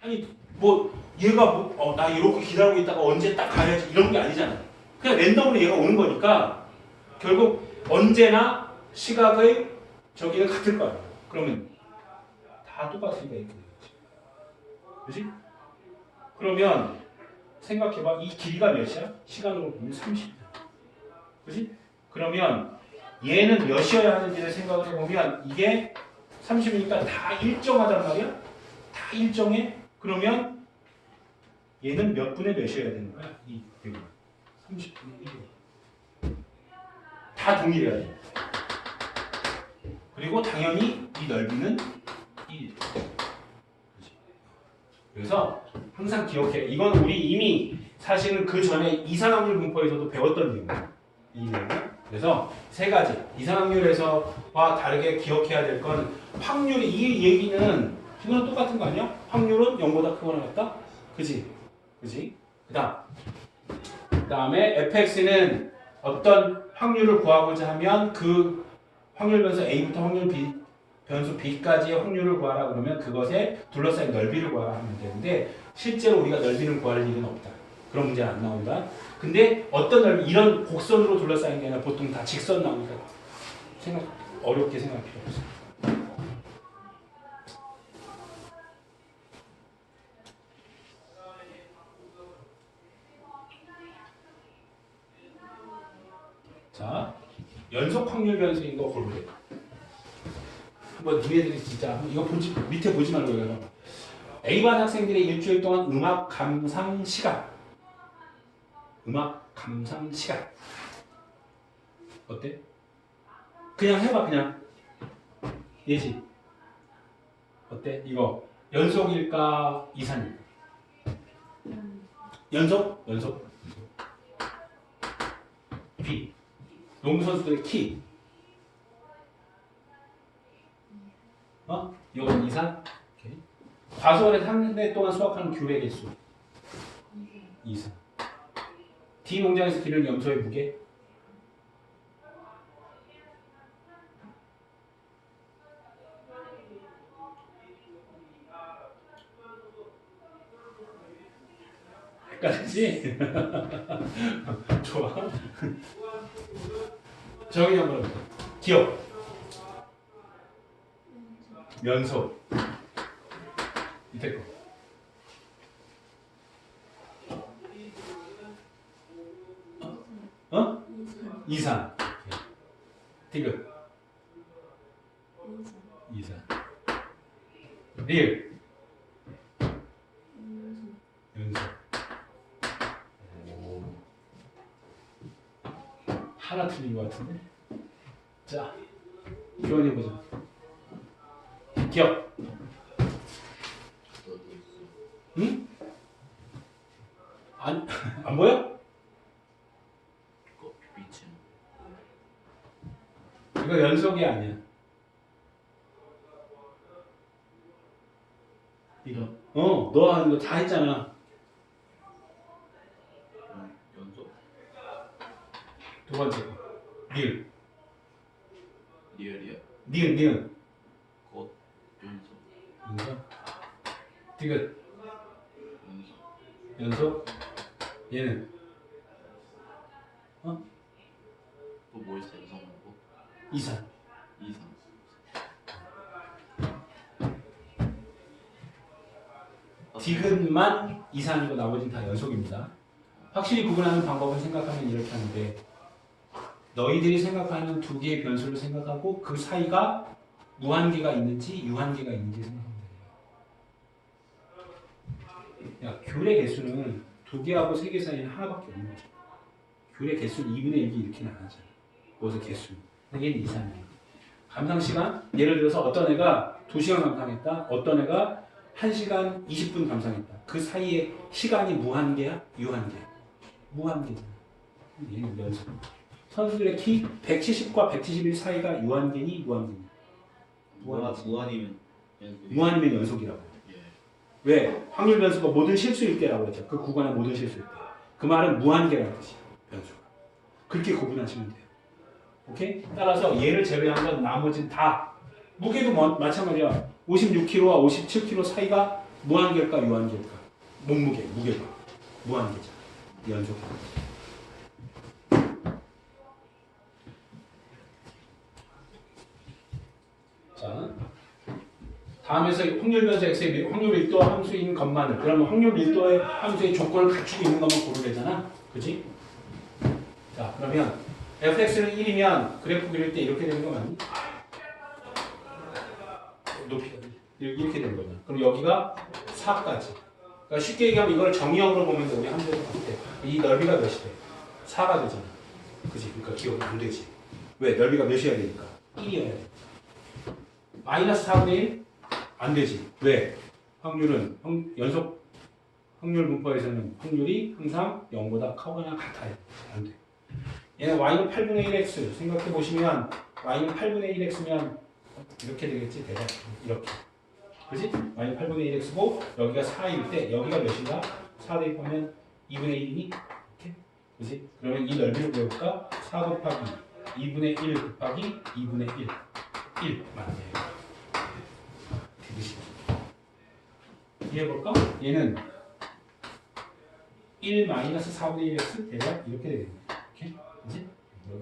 아니 뭐 얘가 뭐, 어, 나 이렇게 기다리고 있다가 언제 딱 가야지 이런 게 아니잖아. 그냥 랜덤으로 얘가 오는 거니까 결국 언제나 시각의 저기는 같을 거야. 그러면 다 똑같으니까 되겠지. 그지? 그러면 생각해봐. 이 길이가 몇이야? 시간으로 보면 30이야. 그지? 그러면 얘는 몇이어야 하는지를 생각을 해보면 이게 30이니까 다 일정하단 말이야? 다 일정해? 그러면 얘는 몇 분의 몇이어야 되는 거야? 이 대구 30분의 1. 다 동일해야 돼. 그리고 당연히 이 넓이는 1. 그래서 항상 기억해. 이건 우리 이미 사실은 그 전에 이상확률 분포에서도 배웠던 내용이야. 이 내용. 그래서 세 가지 이상확률에서와 다르게 기억해야 될 건 확률이 이 얘기는 이거는 똑같은 거 아니야? 확률은 0보다 크거나 같다? 그지? 그지? 그 다음 그 다음에 fx는 어떤 확률을 구하고자 하면 그 확률 변수 a부터 확률 b 변수 b까지의 확률을 구하라 그러면 그것에 둘러싸인 넓이를 구하라 하면 되는데 실제로 우리가 넓이를 구할 일은 없다. 그런 문제 안 나온다. 근데 어떤 넓이 이런 곡선으로 둘러싸인 게 아니라 보통 다 직선 나오니까 생각 어렵게 생각할 필요 없어. 자, 연속 확률 변수인 거 고르래. 한번 니네들이 진짜 한번 이거 보지 밑에 보지 말고 이거. A반 학생들의 일주일 동안 음악 감상 시간. 음악 감상 시간. 어때? 그냥 해봐 그냥. 예시. 어때? 이거 연속일까 이산일까? 연속? 연속. 농구 선수들의 키. 어? 이건 이산. 오케이. 과수원에서 한해 동안 수확하는 귤의 개수. 이산. D 농장에서 기르는 염소의 무게. 헷갈리지? 좋아. 정의 한번 해볼까? 기억. 연속. 밑에 거. 어? 이산. 디귿. 이산. 리을. 연속. 오. 하나 틀린 것 같은데? 자, 교환해 보자. 기억. 응? 안, 안 보여? 이거 연속이 아니야. 이거. 어, 너 하는 거 다 했잖아. 연- 연속 두 번째 거. 니은. 리얼이야 니은, 니은. 곧 연속 연속. 디귿. 연속 연속. 얘는. 또뭐 있어 연속 말고 이산. 이상 디귿만 이산이고 나머지는 다 연속입니다. 확실히 구분하는 방법은 생각하면 이렇게 하는데 너희들이 생각하는 두 개의 변수를 생각하고 그 사이가 무한계가 있는지 유한계가 있는지 생각하면 돼요. 야, 귤의 개수는 두 개하고 세 개 사이는 하나밖에 없는 거죠. 귤의 개수는 2분의 1이 이렇게는 안 하잖아. 무슨 개수. 얘는 이산이에요. 감상 시간 예를 들어서 어떤 애가 2시간 감상했다. 어떤 애가 1시간 20분 감상했다. 그 사이에 시간이 무한계야? 유한계야? 무한계잖아. 얘는 연속. 선수들의 키 170과 171 사이가 유한계니 무한계니? 무한 무한이면 무한이면 연속이라고. 예 왜? 확률 변수가 모든 실수일 때라고 했죠. 그 구간의 모든 실수일 때. 그 말은 무한계라는 뜻이야. 변수가. 그렇게 구분하시면 돼요. 오케이? 따라서 얘를 제외한 건 나머지는 다 무게도 뭐- 마찬가지야. 56kg와 57kg 사이가 무한계일까 유한계일까? 몸무게, 무게가 무한계잖아. 연속. 자, 다음에서 확률 변수 x의 밀- 확률 밀도 함수인 것만을 그러면 확률 밀도의 함수의 조건을 갖추고 있는 것만 고르면 되잖아. 그지? 자, 그러면 fx는 1이면 그래프 그릴 때 이렇게 되는 거 맞니? 높이가 이렇게 되는 거잖아. 그럼 여기가 4까지. 그러니까 쉽게 얘기하면 이걸 정의역으로 보면 돼. 우리 함수에서 봤을 때. 이 넓이가 몇이 돼? 4가 되잖아. 그지? 그러니까 기억이 안 되지. 왜? 넓이가 몇이어야 되니까? 1이어야 돼. 마이너스 4분의 1? 안 되지. 왜? 확률은 확- 연속 확률 문법에서는 확률이 항상 0보다 크거나 같아요. 안 돼. 얘는 y는 8분의 1x 생각해 보시면 y는 8분의 1x면 이렇게 되겠지 대략 이렇게 그지? y는 8분의 1x고 여기가 4일 때 여기가 몇인가? 4 대입하면 2분의 1이니 이렇게 그지? 그러면 이 넓이를 배울까? 4 곱하기 2분의 1 곱하기 2분의 1 1맞네요 되듯이 이해해볼까? 얘는 1 마이너스 4분의 1x 대략 이렇게 되겠네?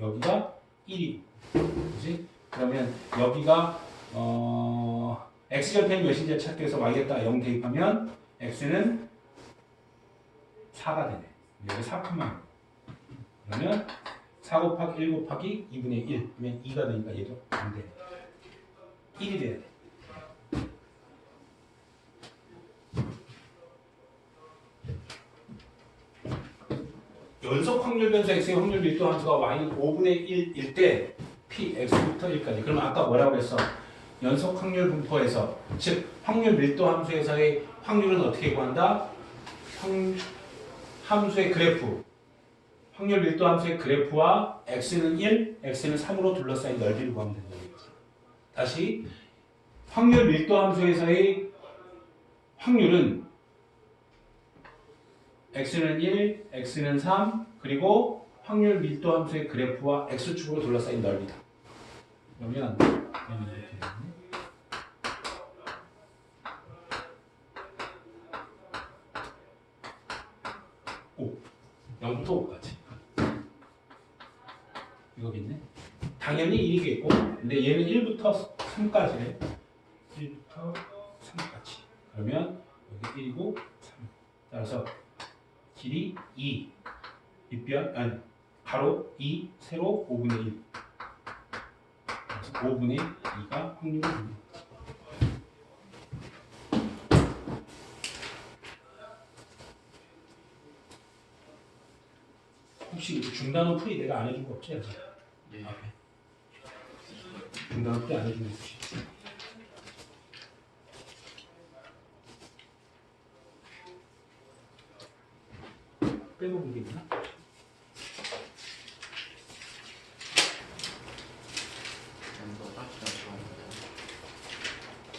여기가 1이고 그지? 그러면 여기가 어 x절편이 몇인지 찾기 위해서 y에다 0 대입하면 x는 4가 되네. 여기 4만 그러면 4 곱하기 1 곱하기 2분의 1 그러면 2가 되니까 얘도 안 돼. 1이 돼야 돼. 연속 확률 변수 x의 확률 밀도 함수가 y는 5분의 1일 때 p x부터 1까지. 그러면 아까 뭐라고 그랬어? 연속 확률 분포에서 즉 확률 밀도 함수에서의 확률은 어떻게 구한다? 확, 함수의 그래프 확률 밀도 함수의 그래프와 x는 1, x는 3으로 둘러싸인 넓이를 구하면 거지. 다시 확률 밀도 함수에서의 확률은 x는 1, x는 3, 그리고 확률 밀도 함수의 그래프와 x축으로 둘러싸인 넓이다. 그러면 얘는 이렇게 되겠네. 5. 0부터 5까지. 이거겠네. 당연히 1이겠고, 근데 얘는 1부터 3까지래. 1부터 3까지. 그러면 여기 1이고 3. 따라서 길이 2. 밑변, 아니, 가로 2, 세로 5분의 1. 그래서 5분의 2가 확률이 됩니다. 혹시 중단원 풀이 내가 안 해준 거 없지? 예. 앞에. 중단원 풀이 안 해준 거 혹시? 빼먹은 게 있나? 좋아합니다.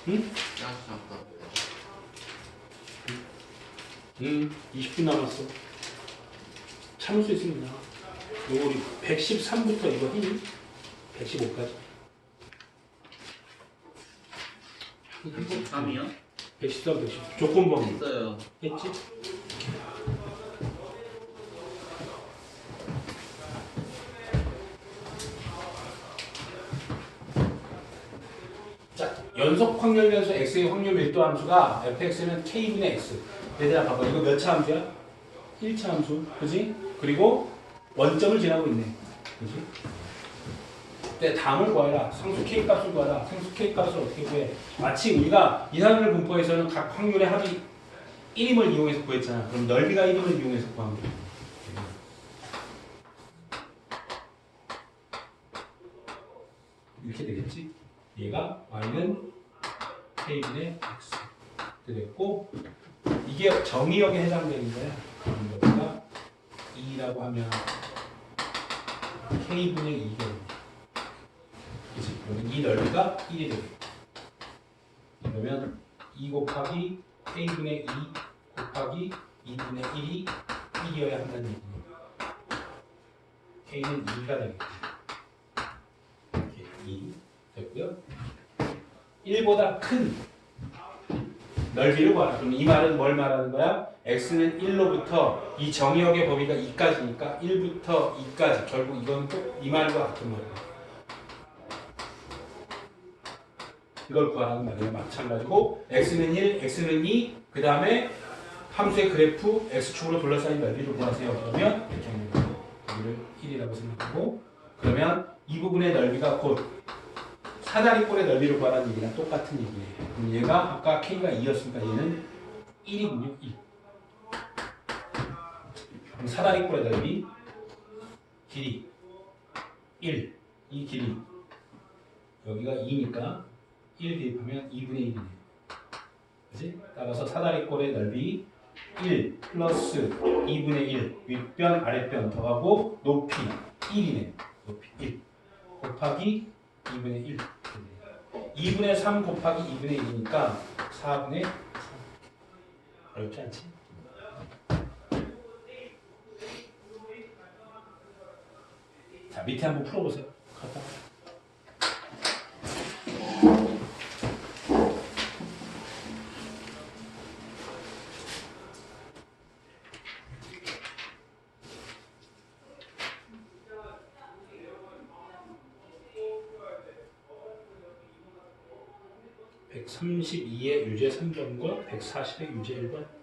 응? 응, 20분 남았어. 참을 수 있습니다. 요거 우리 113부터 이거 했니? 115까지. 113이요? 113, 110. 조건범위 했어요. 했지? 연속 확률 변수 x의 확률 밀도 함수가 fx는 k분의 x. 얘들아 봐봐. 이거 몇 차 함수야? 1차 함수. 그지? 그리고 원점을 지나고 있네. 그지? 때 담을 구하라. 상수 k 값을 구하라. 상수 k 값을 어떻게 구해? 마치 우리가 이산을 분포에서는 각 확률의 합이 1임을 이용해서 구했잖아. 그럼 넓이가 1임을 이용해서 구하면 돼. 이렇게 되겠지? 얘가 y는 k분의 x 됐고 이게 정의역에 해당되는 거야. 여기가 2라고 하면 k분의 2가 됩니다. 그치? 그러면 이 넓이가 1이 되겠다. 그러면 2 곱하기 k분의 2 곱하기 2분의 1이 1이어야 한다는 얘기예요. k는 2가 되겠다. 이렇게 2 됐고요. 1보다 큰 넓이를 구하라. 그럼 이 말은 뭘 말하는 거야? x는 1로부터 이 정의역의 범위가 2까지니까 1부터 2까지 결국 이건 또 이 말과 같은 말이야. 이걸 구하라는 말이에요. 마찬가지고 x는 1, x는 2, 그 다음에 함수의 그래프 x축으로 둘러싸인 넓이를 구하세요. 그러면 이렇게 하는 거예요. 여기를 1이라고 생각하고 그러면 이 부분의 넓이가 곧 사다리꼴의 넓이를 구하라는 얘기랑 똑같은 얘기예요. 그럼 얘가 아까 k가 2였으니까 얘는 1이군요. 1. 그럼 사다리꼴의 넓이 길이 1. 이 길이 여기가 2니까 1 대입하면 2분의 1이네요. 그지? 따라서 사다리꼴의 넓이 1 플러스 2분의 1 윗변 아랫변 더하고 높이 1이네요. 높이 1 곱하기 2분의 1 2분의 3 곱하기 2분의 1이니까 4분의 3 어렵지 않지? 자 밑에 한번 풀어보세요. (132의 유제 3번과 140의 유제 1번)